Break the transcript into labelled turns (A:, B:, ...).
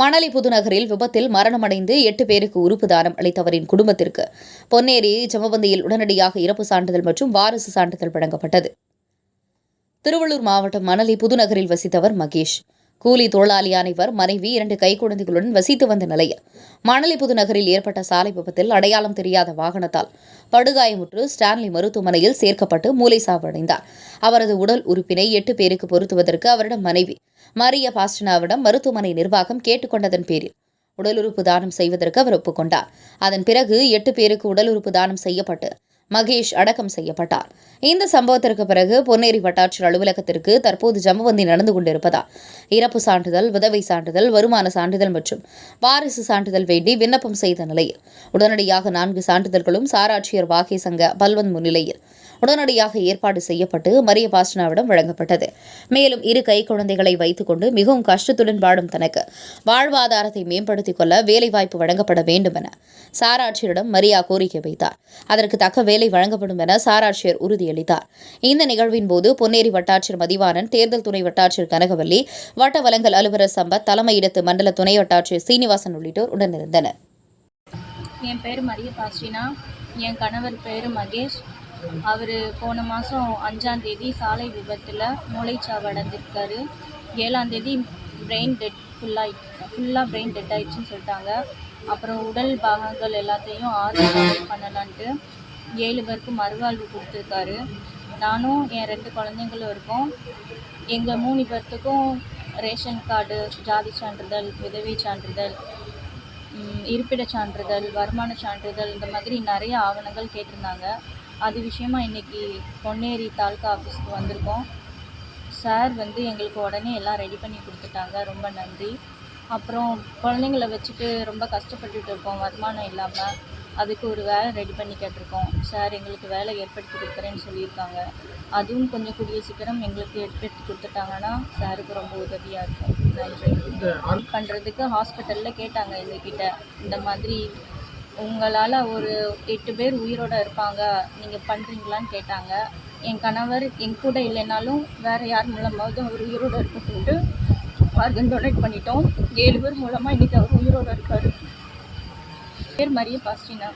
A: மணலி புதுநகரில் விபத்தில் மரணமடைந்து எட்டு பேருக்கு உறுப்பு தானம் அளித்தவரின் குடும்பத்திற்கு. பொன்னேரி ஜமபந்தியில் உடனடியாக இறப்பு சான்றிதழ் மற்றும் வாரிசு சான்றிதழ் வழங்கப்பட்டது. திருவள்ளூர் மாவட்டம் மணலி புதுநகரில் வசித்தவர் மகேஷ். கூலி தொழிலாளியான இவர் மனைவி இரண்டு கைக்குழந்தைகளுடன் வசித்து வந்த நிலையில் மணலிப்புது புதுநகரில் ஏற்பட்ட சாலை விபத்தில் அடையாளம் தெரியாத வாகனத்தால் படுகாயமுற்று ஸ்டான்லி மருத்துவமனையில் சேர்க்கப்பட்டு மூளை சாவடைந்தார். அவரது உடல் உறுப்பினை எட்டு பேருக்கு பொருத்துவதற்கு அவரிடம் மனைவி மரிய பாஸ்டினாவிடம் மருத்துவமனை நிர்வாகம் கேட்டுக்கொண்டதன் பேரில் உடல் உறுப்பு தானம் செய்வதற்கு அவர் ஒப்புக்கொண்டார். அதன் பிறகு எட்டு பேருக்கு உடல் உறுப்பு தானம் செய்யப்பட்டு மகேஷ் அடக்கம் செய்யப்பட்டார். இந்த சம்பவத்திற்கு பிறகு பொன்னேரி வட்டாட்சியர் அலுவலகத்திற்கு தற்போது ஜமவந்தி நடந்து கொண்டிருப்பதால் இறப்பு சான்றிதழ் விதவை சான்றிதழ் வருமான சான்றிதழ் மற்றும் வாரிசு சான்றிதழ் வேண்டி விண்ணப்பம் செய்த நிலையில் உடனடியாக நான்கு சான்றிதழ்களும் சாராட்சியர் வாகை சங்க பல்வந்த் முன்னிலையில் உடனடியாக ஏற்பாடு செய்யப்பட்டு மரிய பாஸ்டனாவிடம் வழங்கப்பட்டது. மேலும் இரு கை குழந்தைகளை வைத்துக்கொண்டு மிகவும் கஷ்டத்துடன் வாடும் தனக்கு வாழ்வாதாரத்தை மேம்படுத்திக் கொள்ள வேலைவாய்ப்பு வழங்கப்பட வேண்டும் என சாராட்சியரிடம் மரியா கோரிக்கை வைத்தார். அதற்கு தக்க வேலை வழங்கப்படும் என சாராட்சியர் உறுதியளித்தார். இந்த நிகழ்வின் போது பொன்னேரி வட்டாட்சியர் மதிவாணன் தேர்தல் துணை வட்டாட்சியர் கனகவல்லி வட்ட வழங்கல் அலுவலர் சம்பத் தலைமையிடத்து மண்டல துணை வட்டாட்சியர் சீனிவாசன் உள்ளிட்டோர் உடனிருந்தனர்.
B: என் பேர் மரிய பாஸ்டினா என் கணவர் பேர் மகேஷ். அவர் போன மாதம் அஞ்சாந்தேதி சாலை விபத்தில் மூளைச்சாவு அடைஞ்சிருக்காரு ஏழாந்தேதி பிரெயின் டெட் ஃபுல்லாக ஃபுல்லாக பிரெயின் டெட் ஆயிடுச்சுன்னு சொல்லிட்டாங்க. அப்புறம் உடல் பாகங்கள் எல்லாத்தையும் ஆறு பண்ணலான்ட்டு ஏழு பேருக்கு மறுவாழ்வு கொடுத்துருக்காரு. நானும் என் ரெண்டு குழந்தைங்களும் இருக்கோம். எங்கள் மூணு பேர்த்துக்கும் ரேஷன் கார்டு ஜாதி சான்றிதழ் உதவி சான்றிதழ் இருப்பிட இருப்பிடச் சான்றிதழ் வருமான சான்றிதழ் இந்த மாதிரி நிறைய ஆவணங்கள் கேட்டிருந்தாங்க. அது விஷயமா இன்னைக்கு பொன்னேரி தாலுகா ஆஃபீஸ்க்கு வந்திருக்கோம். சார் வந்து எங்களுக்கு உடனே எல்லாம் ரெடி பண்ணி கொடுத்துட்டாங்க. ரொம்ப நன்றி. அப்புறம் குழந்தைங்கள வச்சுட்டு ரொம்ப கஷ்டப்பட்டுட்டு இருக்கோம். வருமானம் இல்லாமல் அதுக்கு ஒரு வேலை ரெடி பண்ணி கேட்டிருக்கோம். சார் எங்களுக்கு வேலை ஏற்படுத்தி கொடுக்குறேன்னு சொல்லியிருக்காங்க. அதுவும் கொஞ்சம் கூடிய சீக்கிரம் எங்களுக்கு ஏற்படுத்தி கொடுத்துட்டாங்கன்னா சாருக்கு ரொம்ப உதவியாக இருக்கும். நன்றி. பண்ணுறதுக்கு ஹாஸ்பிட்டலில் கேட்டாங்க எங்ககிட்ட. இந்த மாதிரி உங்களால் ஒரு எட்டு பேர் உயிரோட இருப்பாங்க. நீங்கள் பண்ணுறீங்களான்னு கேட்டாங்க. என் கணவர் என் கூட இல்லைனாலும் வேறு யார் மூலமாவது அவர் உயிரோட இருக்கட்டும்ட்டு ஆர்கன் டொனேட் பண்ணிட்டோம். ஏழு பேர் மூலமாக இன்றைக்கி அவர் உயிரோட இருக்கார். பேர் மரிய பாஸ்டினா.